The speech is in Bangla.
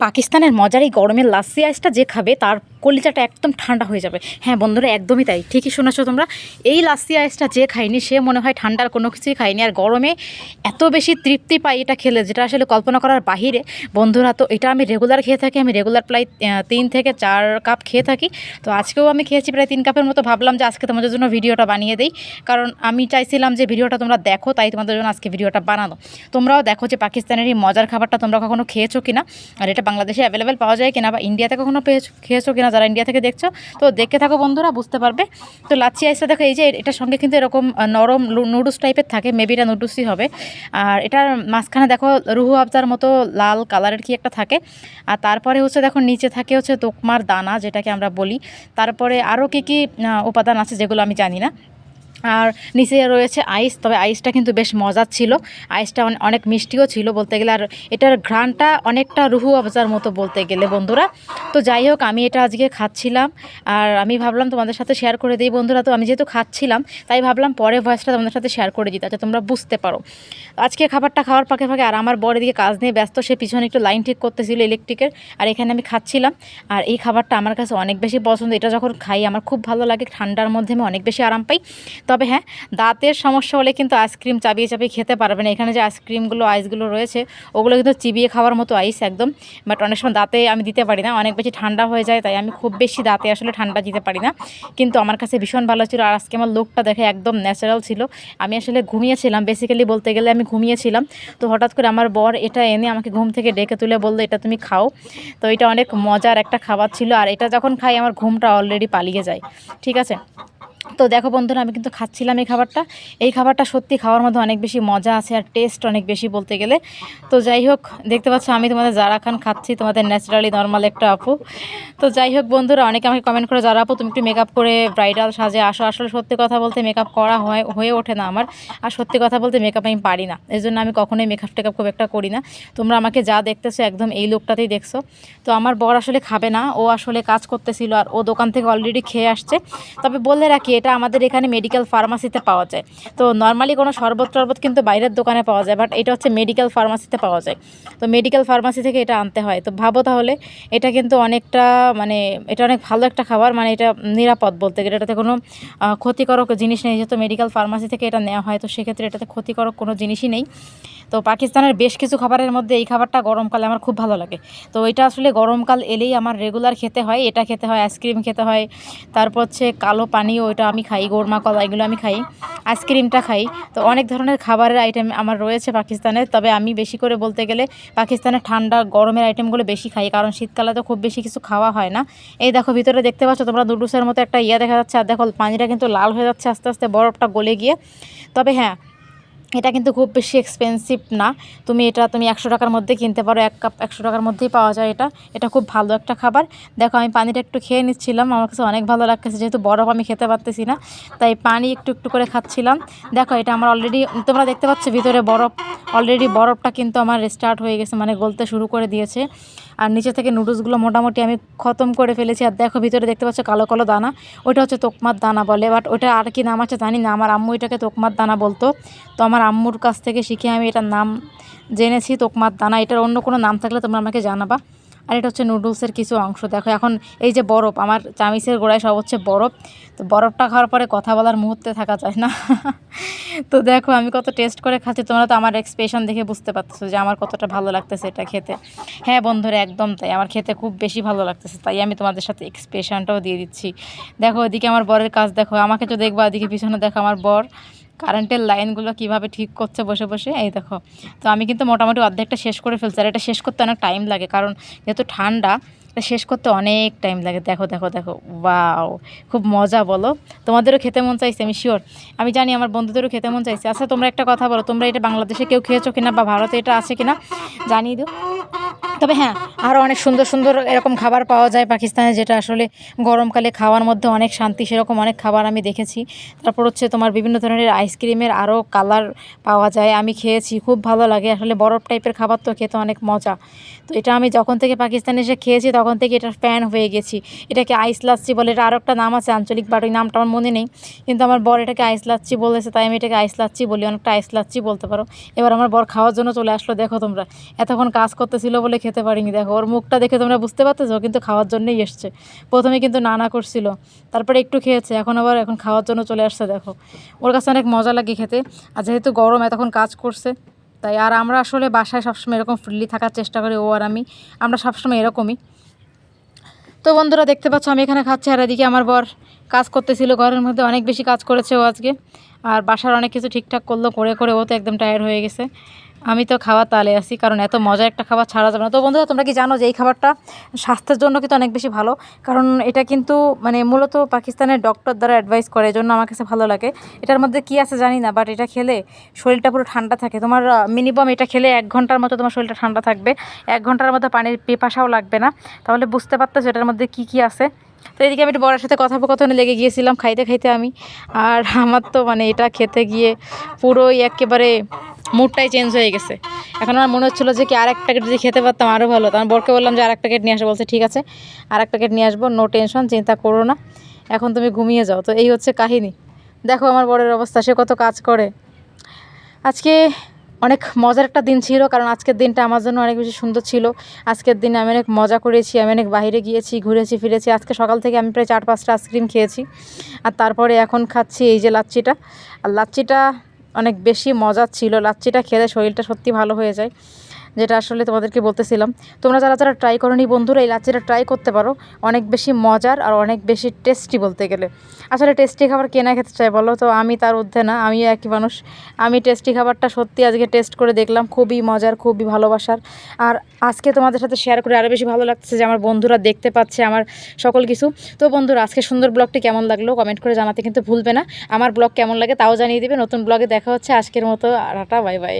পাকিস্তানের মজার এই গরমের লাসি আইসটা যে খাবে তার কলিজাটা একদম ঠান্ডা হয়ে যাবে। হ্যাঁ বন্ধুরা, একদমই তাই। ঠিকই শুনেছো তোমরা। এই লাসি আইসটা যে খাইনি সে মনে হয় ঠান্ডার কোনো কিছুই খাইনি আর গরমে এত বেশি তৃপ্তি পাই এটা খেলে, যেটা আসলে কল্পনা করার বাহিরে। বন্ধুরা, তো এটা আমি রেগুলার খেয়ে থাকি, আমি রেগুলার প্রায় তিন থেকে চার কাপ খেয়ে থাকি। তো আজকেও আমি খেয়েছি প্রায় তিন কাপের মতো। ভাবলাম যে আজকে তোমাদের জন্য ভিডিওটা বানিয়ে দিই। কারণ আমি চাইছিলাম যে ভিডিওটা তোমরা দেখো, তাই তোমাদের জন্য আজকে ভিডিওটা বানানো। তোমরাও দেখো যে পাকিস্তানের এই মজার খাবারটা তোমরা কখনো খেয়েছো কিনা। আর এটা বাংলাদেশে অ্যাভেলেবেল পাওয়া যায় কিনা বা ইন্ডিয়াতে কখনো পেয়েছ, খেয়েছো কিনা যারা ইন্ডিয়া থেকে দেখছ, তো দেখে থাকো বন্ধুরা, বুঝতে পারবে। তো লাচ্ছি আইসটা দেখো, এই যে এটার সঙ্গে কিন্তু এরকম নরম নুডলস টাইপের থাকে মেবি এটা নুডলসই হবে। আর এটার মাঝখানে দেখো, রুহু আফজার মতো লাল কালারের কি একটা থাকে। আর তারপরে হচ্ছে দেখো, নিচে থাকে হচ্ছে তোকমার দানা, যেটাকে আমরা বলি। তারপরে আরও কী কী উপাদান আছে যেগুলো আমি জানি না। আর নিচে রয়েছে আইস, তবে আইসটা কিন্তু বেশ মজার ছিল। আইসটা অনেক মিষ্টিও ছিল বলতে গেলে। আর এটার ঘ্রাণটা অনেকটা রুহু আফজার মতো বলতে গেলে বন্ধুরা। তো যাই হোক, আমি এটা আজকে খাচ্ছিলাম। আর আমি ভাবলাম তোমাদের সাথে শেয়ার করে দিই বন্ধুরা। তো আমি যেহেতু খাচ্ছিলাম, তাই ভাবলাম পরে ভয়েসটা তোমাদের সাথে শেয়ার করে দিই যাতে তোমরা বুঝতে পারো। আজকে খাবারটা খাওয়ার ফাঁকে ফাঁকে আর আমার বড় দিকে কাজ নিয়ে ব্যস্ত, সে পিছনে একটু লাইন ঠিক করতেছিল ইলেকট্রিকের আর এখানে আমি খাচ্ছিলাম। আর এই খাবারটা আমার কাছে অনেক বেশি পছন্দ। এটা যখন খাই, আমার খুব ভালো লাগে। ঠান্ডার মধ্যে আমি অনেক বেশি আরাম পাই। তবে হ্যাঁ দাঁতের সমস্যা হলে কিন্তু আইসক্রিম চাবিয়ে চাবিয়ে খেতে পারবে না। এখানে যে আইসক্রিমগুলো, আইসগুলো রয়েছে, ওগুলো কিন্তু চিবিয়ে খাওয়ার মতো আইস একদম। বাট অনেক সময় দাঁতে আমি দিতে পারি না। অনেক বেশি ঠান্ডা হয়ে যায়, তাই আমি খুব বেশি দাঁতে আসলে ঠান্ডা দিতে পারি না। কিন্তু আমার কাছে ভীষণ ভালো ছিল আর আজকে আমার লোকটা দেখে একদম ন্যাচারাল ছিল। আমি আসলে ঘুমিয়েছিলাম বেসিক্যালি বলতে গেলে আমি ঘুমিয়েছিলাম। তো হঠাৎ করে আমার বর এটা এনে আমাকে ঘুম থেকে ডেকে তুলে বলল, এটা তুমি খাও। তো এটা অনেক মজার একটা খাবার ছিল। আর এটা যখন খাই, আমার ঘুমটা অলরেডি পালিয়ে যায়। ঠিক আছে? তো দেখো বন্ধুরা, আমি কিন্তু খাচ্ছিলাম এই খাবারটা। এই খাবারটা সত্যি খাওয়ার মধ্যে অনেক বেশি মজা আছে আর টেস্ট অনেক বেশি বলতে গেলে। তো যাই হোক, দেখতে পাচ্ছ আমি তোমাদের যারা খান খাচ্ছি, তোমাদের ন্যাচারালি নর্মাল একটা আপু। তো যাই হোক বন্ধুরা, অনেকে আমাকে কমেন্ট করে, যারা আপু, তুমি একটু মেকআপ করে ব্রাইডাল সাজে আসো। আসলে সত্যি কথা বলতে মেকআপ করা হয়, হয়ে ওঠে না আমার। আর সত্যি কথা বলতে মেকআপ আমি পারি না। এই জন্য আমি কখনোই মেকআপ টেকআপ খুব একটা করি না। তোমরা আমাকে যা দেখতেছো একদম এই লোকটাতেই দেখছ। তো আমার বর আসলে খাবে না। ও আসলে কাজ করতেছিল আর ও দোকান থেকে অলরেডি খেয়ে আসছে। তবে বলে রাখি এটা আমাদের এখানে মেডিকেল ফার্মাসিতে পাওয়া যায়। তো নর্মালি কোনো শরবত টরবত কিন্তু বাইরের দোকানে পাওয়া যায় বাট এটা হচ্ছে মেডিকেল ফার্মাসিতে পাওয়া যায়। তো মেডিকেল ফার্মাসি থেকে এটা আনতে হয়। তো ভাবো তাহলে, এটা কিন্তু অনেকটা মানে এটা অনেক ভালো একটা খাবার মানে এটা নিরাপদ বলতে গেলে। এটাতে কোনো ক্ষতিকারক জিনিস নেই। যেহেতু মেডিকেল ফার্মাসি থেকে এটা নেওয়া হয়, তো সেক্ষেত্রে এটাতে ক্ষতিকারক কোনো জিনিসই নেই। তো পাকিস্তানের বেশ কিছু খাবারের মধ্যে এই খাবারটা গরমকালে আমার খুব ভালো লাগে। তো এটা আসলে গরমকাল এলেই আমার রেগুলার খেতে হয়, এটা খেতে হয় আইসক্রিম খেতে হয়, তারপর হচ্ছে কালো পানীয় ওইটা আমি খাই, গোরমা কলা এগুলো আমি খাই আইসক্রিমটা খাই। তো অনেক ধরনের খাবারের আইটেম আমার রয়েছে পাকিস্তানের তবে আমি বেশি করে বলতে গেলে পাকিস্তানের ঠান্ডা গরমের আইটেমগুলো বেশি খাই, কারণ শীতকালে তো খুব বেশি কিছু খাওয়া হয় না। এই দেখো ভিতরে দেখতে পাচ্ছ তোমরা নুডলসের মতো একটা ইয়ে দেখা যাচ্ছে, আর দেখো পানিটা কিন্তু লাল হয়ে যাচ্ছে আস্তে আস্তে, বরফটা গলে গিয়ে। তবে হ্যাঁ এটা কিন্তু খুব বেশি এক্সপেন্সিভ না। তুমি এটা তুমি একশো টাকার মধ্যে কিনতে পারো, এক কাপ একশো টাকার মধ্যেই পাওয়া যায় এটা। এটা খুব ভালো একটা খাবার। দেখো, আমি পানিটা একটু খেয়ে নিচ্ছিলাম। আমার কাছে অনেক ভালো লাগতেছে, যেহেতু বরফ আমি খেতে পারতেছি না। তাই পানি একটু একটু করে খাচ্ছিলাম। দেখো, এটা আমার অলরেডি তোমরা দেখতে পাচ্ছ ভিতরে বরফ। অলরেডি বরফটা কিন্তু আমার স্টার্ট হয়ে গেছে মানে গলতে শুরু করে দিয়েছে। আর নিচে থেকে নুডলসগুলো মোটামুটি আমি খতম করে ফেলেছি। আর দেখো, ভিতরে দেখতে পাচ্ছ কালো কালো দানা। ওইটা হচ্ছে তোকমার দানা বলে। বাট ওটা আর কি নাম আছে জানি না। আমার আম্মু এটাকে তোকমার দানা বলতো। তো আমার আম্মুর কাছ থেকে শিখে আমি এটার নাম জেনেছি, তোকমার দানা। এটার অন্য কোনো নাম থাকলে তোমরা আমাকে জানাবা। আর এটা হচ্ছে নুডলসের কিছু অংশ। দেখো, এখন এই যে বরফ, আমার চামিচের গোড়ায় সব হচ্ছে বরফ। তো বরফটা খাওয়ার পরে কথা বলার মুহূর্তে থাকা যায় না। তো দেখো, আমি কত টেস্ট করে খাচ্ছি। তোমরা তো আমার এক্সপ্রেশন দেখে বুঝতে পারতেছো যে আমার কতটা ভালো লাগতেছে এটা খেতে। হ্যাঁ বন্ধুরা, একদম তাই। আমার খেতে খুব বেশি ভালো লাগতেছে, তাই আমি তোমাদের সাথে এক্সপ্রেশনটাও দিয়ে দিচ্ছি। দেখো, ওদিকে আমার বরের কাজ দেখো। আমাকে তো দেখব, ওদিকে পিছনে দেখো আমার বর। কারেন্টের লাইনগুলো কীভাবে ঠিক করছে বসে বসে, এই দেখো। তো আমি কিন্তু মোটামুটি অর্ধেকটা শেষ করে ফেলছি, আর এটা শেষ করতে অনেক টাইম লাগে, কারণ যেহেতু ঠান্ডা, এটা শেষ করতে অনেক টাইম লাগে। দেখো দেখো দেখো বাও খুব মজা বলো। তোমাদেরও খেতে মন চাইছে, আমি শিওর আমি জানি আমার বন্ধুদেরও খেতে মন চাইছে। আচ্ছা তোমরা একটা কথা বলো, তোমরা এটা বাংলাদেশে কেউ খেয়েছো কিনা বা ভারতে এটা আছে কিনা, জানিয়ে দিও। তবে হ্যাঁ আরও অনেক সুন্দর সুন্দর এরকম খাবার পাওয়া যায় পাকিস্তানে, যেটা আসলে গরমকালে খাওয়ার মধ্যে অনেক শান্তি, সেরকম অনেক খাবার আমি দেখেছি। তারপর হচ্ছে তোমার বিভিন্ন ধরনের আইসক্রিমের আরও কালার পাওয়া যায়, আমি খেয়েছি, খুব ভালো লাগে। আসলে বরফ টাইপের খাবার তো খেতে অনেক মজা। তো এটা আমি যখন থেকে পাকিস্তানে এসে খেয়েছি, তখন থেকে এটার ফ্যান হয়ে গেছি। এটাকে আইস লাচ্ছি বলে, এটা আরও একটা নাম আছে আঞ্চলিক বাট ওই নামটা আমার মনে নেই। কিন্তু আমার বর এটাকে আইস লাচ্ছি বলেছে, তাই আমি এটাকে আইস লাচ্ছি বলি, অনেকটা আইস লাচ্ছি বলতে পারো। এবার আমার বর খাওয়ার জন্য চলে আসলো, দেখো তোমরা। এতক্ষণ কাজ করতেছিল বলে খেতে পারিনি। দেখো, ওর মুখটা দেখে তোমরা বুঝতে পারতেছো কিন্তু খাওয়ার জন্যই এসছে। প্রথমে কিন্তু না না করছিল, তারপরে একটু খেয়েছে, এখন আবার এখন খাওয়ার জন্য চলে আসছে, দেখো। ওর কাছে অনেক মজা লাগে খেতে, আর যেহেতু গরম এতক্ষণ কাজ করছে, তাই আর আমরা আসলে বাসায় সবসময় এরকম ফ্রিলি থাকার চেষ্টা করি, ও আর আমি, আমরা সবসময় এরকমই। তো বন্ধুরা, দেখতে পাচ্ছ, আমি এখানে খাচ্ছি, আর এদিকে আমার বর কাজ করতেছিল, ঘরের মধ্যে অনেক বেশি কাজ করেছে ও আজকে। আর বাসার অনেক কিছু ঠিকঠাক করল, করে করে ও তো একদম টায়ার্ড হয়ে গেছে। আমি তো খাওয়া তালে আছি, কারণ এত মজার একটা খাবার ছাড়া যাবে না। তো বন্ধুরা, তোমরা কি জানো যে এই খাবারটা স্বাস্থ্যের জন্য কিন্তু অনেক বেশি ভালো? কারণ এটা কিন্তু মানে মূলত পাকিস্তানের ডক্টর দ্বারা অ্যাডভাইস করে, এই জন্য আমার কাছে ভালো লাগে। এটার মধ্যে কী আছে জানি না বাট এটা খেলে শরীরটা পুরো ঠান্ডা থাকে। তোমার মিনিমাম এটা খেলে এক ঘণ্টার মতো তোমার শরীরটা ঠান্ডা থাকবে। এক ঘণ্টার মধ্যে পানির পেপাসাও লাগবে না। তাহলে বুঝতে পারতেছো এটার মধ্যে কী কী আছে। তো এদিকে আমি একটু বড়ার সাথে কথোপকথনে লেগে গিয়েছিলাম, খাইতে খাইতে আমি। আর আমার তো মানে এটা খেতে গিয়ে পুরোই একেবারে মুডটাই চেঞ্জ হয়ে গেছে। এখন আমার মনে হচ্ছিল যে কি আর এক প্যাকেট যদি খেতে পারতাম আরও ভালো। তো আমি বরকে বললাম যে আর এক প্যাকেট নিয়ে আসব বলছে, ঠিক আছে আর এক প্যাকেট নিয়ে আসব নো টেনশন চিন্তা করো না। এখন তুমি ঘুমিয়ে যাও। তো এই হচ্ছে কাহিনী। দেখো আমার বরের অবস্থা, সে কত কাজ করে। আজকে অনেক মজার একটা দিন ছিল, কারণ আজকের দিনটা আমার জন্য অনেক বেশি সুন্দর ছিল। আজকের দিনে আমি অনেক মজা করেছি, আমি অনেক বাইরে গিয়েছি, ঘুরেছি, ফিরেছি। আজকে সকাল থেকে আমি প্রায় চার পাঁচটা আইসক্রিম খেয়েছি। আর তারপরে এখন খাচ্ছি এই যে লাচ্চিটা আর লাচ্ছিটা অনেক বেশি মজা ছিল। লাচ্ছিটা খেলে শরীরটা সত্যি ভালো হয়ে যায়। যেটা আসলে তোমাদেরকে বলতেছিলাম। তোমরা যারা যারা ট্রাই করনি বন্ধুরা, এই লাচ্ছিটা ট্রাই করতে পারো। অনেক বেশি মজার আর অনেক বেশি টেস্টি বলতে গেলে। আসলে টেস্টি খাবার কেনা খেতে চাই বলো তো? আমি তার ঊর্ধ্বে না, আমিও একই মানুষ। আমি টেস্টি খাবারটা সত্যি আজকে টেস্ট করে দেখলাম, খুবই মজার, খুবই ভালোবাসার। আর আজকে তোমাদের সাথে শেয়ার করে আরও বেশি ভালো লাগছে যে আমার বন্ধুরা দেখতে পাচ্ছে আমার সকল কিছু। তো বন্ধুরা আজকে সুন্দর ব্লগটি কেমন লাগল কমেন্ট করে জানাতে কিন্তু ভুলবে না। আমার ব্লগ কেমন লাগে তাও জানিয়ে দেবে। নতুন ব্লগে দেখা হচ্ছে আজকের মতো। আটাটা বাই বাই